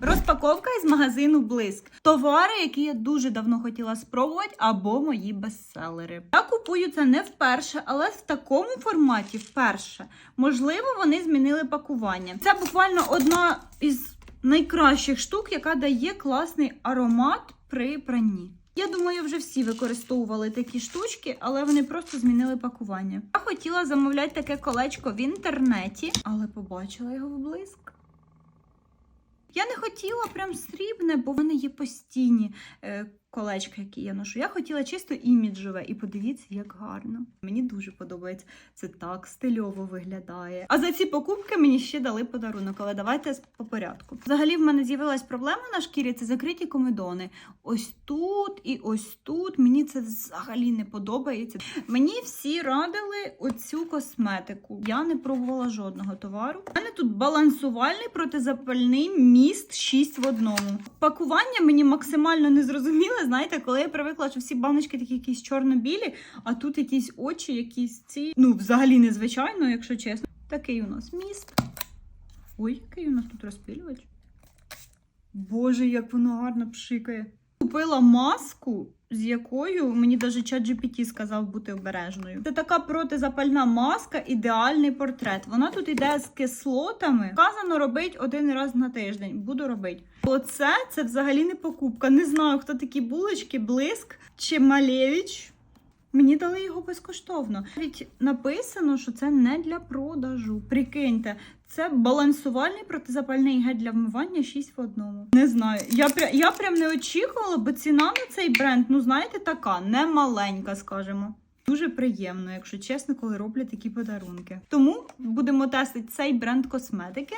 Розпаковка із магазину Блиск. Товари, які я дуже давно хотіла спробувати, або мої бестселери. Я купую це не вперше, але в такому форматі вперше. Можливо, вони змінили пакування. Це буквально одна із найкращих штук, яка дає класний аромат при пранні. Я думаю, вже всі використовували такі штучки, але вони просто змінили пакування. Я хотіла замовляти таке колечко в інтернеті, але побачила його в блиск. Я не хотіла прям срібне, бо вони є постійні колечка, які я ношу. Я хотіла чисто іміджеве, і подивіться, як гарно. Мені дуже подобається. Це так стильово виглядає. А за ці покупки мені ще дали подарунок, але давайте по порядку. Взагалі, в мене з'явилась проблема на шкірі це закриті комедони. Ось тут і ось тут. Мені це взагалі не подобається. Мені всі радили оцю косметику. Я не пробувала жодного товару. У мене тут балансувальний протизапальний міст 6 в одному. Пакування мені максимально незрозуміле. Знаєте, коли я привикла, що всі баночки такі якісь чорно-білі, а тут якісь очі, якісь ці. Ну, взагалі незвичайно, якщо чесно. Такий у нас міст. Ой, який у нас тут розпилювач. Боже, як воно гарно пшикає. Купила маску, з якою мені навіть чат GPT сказав бути обережною. Це така протизапальна маска, ідеальний портрет. Вона тут йде з кислотами. Вказано робити один раз на тиждень. Буду робити. Оце це взагалі не покупка. Не знаю, хто такі булочки, блиск чи Малевич. Мені дали його безкоштовно. Навіть написано, що це не для продажу. Прикиньте, це балансувальний протизапальний гель для вмивання 6 в одному. Не знаю. Я, пря- я прям не очікувала, бо ціна на цей бренд, ну знаєте, така, не маленька, скажімо. Дуже приємно, якщо чесно, коли роблять такі подарунки. Тому будемо тестити цей бренд косметики.